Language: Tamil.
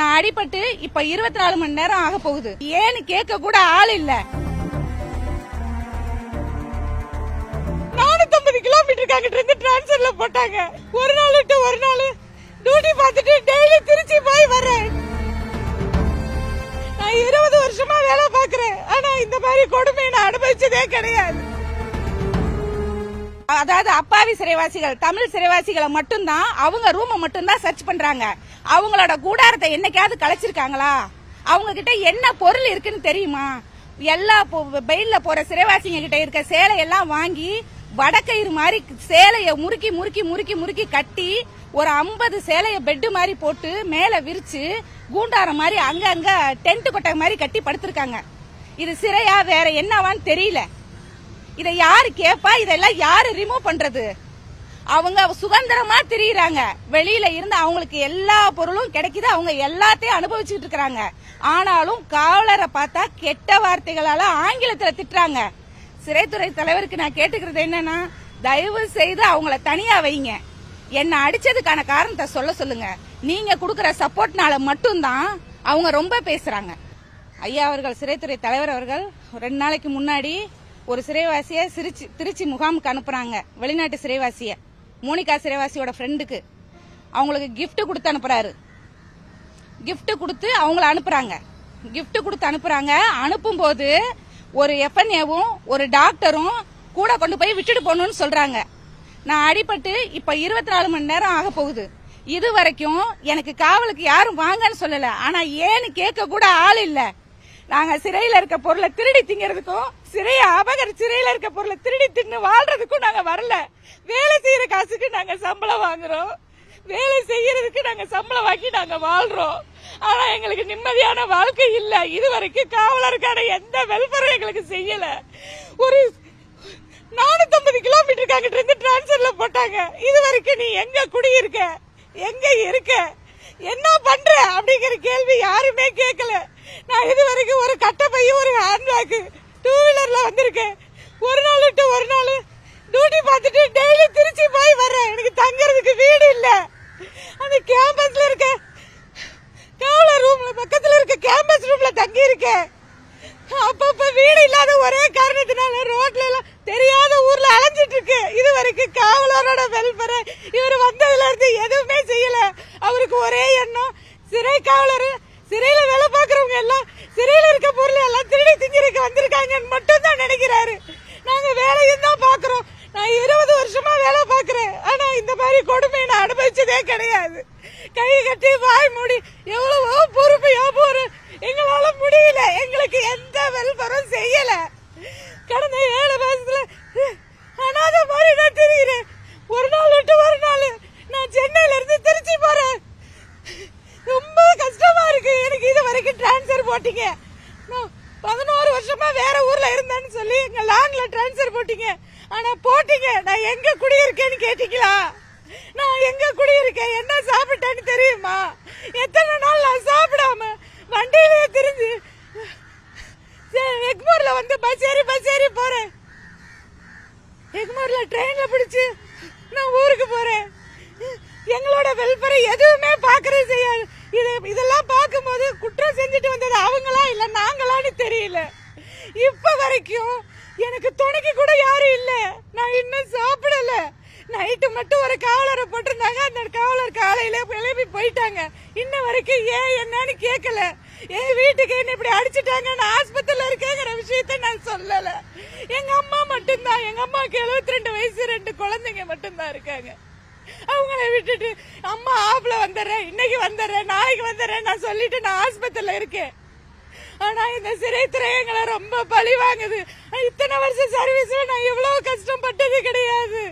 நான் அடிபட்டு இப்ப இருபத்தி நாலு மணி நேரம் ஆக போகுது. ஏன்னு கேட்க கூட ஆள் இல்ல. நானூத்தி கிலோமீட்டருக்கு அங்கிட்டு இருந்து டிரான்ஸ்ஃபர்ல போட்டாங்க. ஒரு நாள் விட்டு ஒரு நாள். டியூட்டி பார்த்துட்டு டெய்லி திருச்சி போய் வரேன் நான் இருபது வருஷமா வேலை பாக்குறேன் ஆனா இந்த மாதிரி கொடுமையை நான் அனுபவிச்சதே கிடையாது. அதாவது அப்பாவி சிறைவாசிகள் தமிழ் சிறைவாசிகளை மட்டும்தான் அவங்க ரூமை மட்டும்தான் சர்ச் பண்றாங்க. அவங்களோட கூடாரத்தை என்னைக்காவது கலைச்சிருக்காங்களா? அவங்க கிட்ட என்ன பொருள் இருக்குன்னு தெரியுமா? எல்லா பெயில்ல போற சிறைவாசிங்க கிட்ட இருக்க சேலையெல்லாம் வாங்கி வடக்கயிறு மாதிரி சேலைய முறுக்கி முறுக்கி முறுக்கி முறுக்கி கட்டி ஒரு ஐம்பது சேலைய பெட்டு மாதிரி போட்டு மேல விரிச்சு கூண்டாரம் மாதிரி அங்கங்க டென்ட் கொட்டை மாதிரி கட்டி படுத்திருக்காங்க. இது சிறையா வேற என்னவான்னு தெரியல. இதை யாரு கேப்பா? இதெல்லாம் யாரு ரிமூவ் பண்றது? அவங்க சுதந்திரமா திரியிறாங்க. வெளியில இருந்து அவங்களுக்கு எல்லா பொருளும் கிடைக்குது. அவங்க எல்லாத்தையும் அனுபவிச்சுட்டு இருக்கிறாங்க. ஆனாலும் காவலரை பார்த்தா கெட்ட வார்த்தைகளால ஆங்கிலத்துல திட்டுறாங்க. சிறைத்துறை தலைவருக்கு நான் கேட்டுக்கிறது என்னன்னா தயவு செய்து அவங்கள தனியா வைங்க. என்ன அடிச்சதுக்கான காரணத்தை சொல்ல சொல்லுங்க. நீங்க கொடுக்கற சப்போர்ட்னால மட்டும்தான் அவங்க ரொம்ப பேசுறாங்க. ஐயா அவர்கள் சிறைத்துறை தலைவர் அவர்கள் ரெண்டு நாளைக்கு முன்னாடி ஒரு சிறைவாசியை சிரிச்சி திருச்சி முகாமுக்கு அனுப்புறாங்க. வெளிநாட்டு சிறைவாசிய. மோனிகா சிறைவாசியோட ஃப்ரெண்டுக்கு அவங்களுக்கு கிஃப்ட் கொடுத்து அனுப்புறாரு. கிஃப்ட் கொடுத்து அவங்கள அனுப்புறாங்க. கிஃப்ட் கொடுத்து அனுப்புறாங்க. அனுப்பும்போது ஒரு எஃப்என்ஏவும் ஒரு டாக்டரும் கூட கொண்டு போய் விட்டுட்டு போகணும்னு சொல்றாங்க. நான் அடிபட்டு இப்ப இருபத்தி நாலு மணி நேரம் ஆக போகுது. இது வரைக்கும் எனக்கு காவலுக்கு யாரும் வாங்கன்னு சொல்லல. ஆனா ஏன்னு கேட்க கூட ஆள் இல்லை. நாங்க சிறையில இருக்க பொருளை திருடி திங்கிறதுக்கும் சிறைய அபகர் சிறையில இருக்க பொருளை திருடி தின்னு வாழ்றதுக்கும் நாங்க வரல. வேலை செய்யற காசுக்கு நாங்க சம்பளம் வாங்குறோம். வேலை செய்யறதுக்கு நாங்க சம்பளம் வாங்கி நாங்க வாழ்றோம். ஆனா எங்களுக்கு நிம்மதியான வாழ்க்கை இல்ல. இது வரைக்கும் காவலருக்கான எந்த வெல்ஃபரும் எங்களுக்கு செய்யல. ஒரு நானூத்தம்பது கிலோமீட்டருக்கு அங்கிட்டு இருந்து டிரான்ஸ்ஃபர்ல போட்டாங்க. இது வரைக்கும் நீ எங்க குடியிருக்க? எங்க இருக்க? என்ன பண்ற? அப்படிங்கிற கேள்வி யாருமே கேட்கல. நான் இது வரைக்கும் ஒரு கட்டை பையும் ஒரு ஹேண்ட்பேக்கு டூ வீலரில் வந்திருக்கேன். ஒரு நாள் விட்டு ஒரு நாள் டியூட்டி பார்த்துட்டு டெய்லி திருச்சி போய் வர்றேன். எனக்கு தங்கறதுக்கு வீடு இல்லை. அந்த கேம்பஸில் இருக்க காவலர் ரூமில் பக்கத்தில் இருக்க கேம்பஸ் ரூமில் தங்கியிருக்கேன். அப்பப்போ வீடு இல்லாத ஒரே காரணத்தினால ரோட்ல எல்லாம் தெரியாத ஊர்ல அலைஞ்சிட்டு இருக்கு இது வரைக்கும் காவலரோட வெல்பரை இவர் வந்ததுல இருந்து எதுவுமே செய்யல. அவருக்கு ஒரே எண்ணம் சிறை காவலர் சிறையில வேலை பாக்குறவங்க எல்லாம் சிறையில இருக்க பொருள் எல்லாம் திருடி திங்கிறதுக்கு வந்திருக்காங்கன்னு மட்டும் தான் நினைக்கிறாரு. நாங்க வேலையும் தான் பாக்குறோம் நான் இருபது வருஷமா வேலை பாக்குறேன் ஆனா இந்த மாதிரி கொடுமை நான் அனுபவிச்சதே கிடையாது. கை கட்டி வாய் மூடி எவ்வளவோ பொறுப்பு வியாபாரம் எங்களால முடியல. எங்களுக்கு எந்த வெல்பரும் செய்யல. கடந்த ஏழு மாசத்துல அனாத மாதிரி நான் தெரிகிறேன் ஒரு நாள் விட்டு ஒரு நாள் நான் சென்னையில இருந்து திருச்சி போறேன் ரொம்ப கஷ்டமா இருக்கு எனக்கு இது வரைக்கும் டிரான்ஸ்ஃபர் போட்டீங்க நான் பதினோரு வேற ஊர்ல இருந்தேன்னு சொல்லி எங்க லான்ல டிரான்ஸ்ஃபர் போட்டீங்க. ஆனா போட்டீங்க. நான் எங்க குடியிருக்கேன்னு கேட்டீங்களா? நான் எங்க குடியிருக்கேன்? என்ன சாப்பிட்டேன்னு தெரியுமா? எத்தனை நாள் நான் சாப்பிடாம வண்டியிலே திரிஞ்சு சரி, எக்மோர்ல வந்து பஸ் ஏறி பஸ் ஏறி போறேன். எக்மோர்ல ட்ரெயின்ல பிடிச்சு நான் ஊருக்கு போறேன். எங்களோட வெல்ஃபரை எதுவுமே பாக்குறது செய்யாது இது இதெல்லாம் பார்க்கும்போது குற்றம் செஞ்சுட்டு வந்தது அவங்களா இல்ல நாங்களான்னு தெரியல இப்ப வரைக்கும் எனக்கு துணைக்கு கூட யாரும் இல்ல. நான் இன்னும் சாப்பிடல. நைட்டு மட்டும் ஒரு காவலரை போட்டிருந்தாங்க. அந்த காவலர் காலையில கிளம்பி போயிட்டாங்க. இன்ன வரைக்கும் ஏன் என்னன்னு கேட்கல என் வீட்டுக்கு என்ன இப்படி அடிச்சிட்டாங்க? நான் ஆஸ்பத்திரியில இருக்கேங்கிற விஷயத்த நான் சொல்லல. எங்க அம்மா மட்டும்தான். எங்க அம்மாவுக்கு 72 ரெண்டு வயசு ரெண்டு குழந்தைங்க மட்டும்தான் இருக்காங்க. அவங்கள விட்டுட்டு அம்மா ஆப்ல வந்துடுறேன். இன்னைக்கு வந்துடுறேன். நாளைக்கு வந்துடுறேன். நான் சொல்லிட்டு நான் ஆஸ்பத்திரியில இருக்கேன். ஆனா இந்த சிறைத்துறை எங்களை ரொம்ப பழி வாங்குது. இத்தனை வருஷம் சர்வீஸ்ல நான் இவ்வளவு கஷ்டப்பட்டது கிடையாது.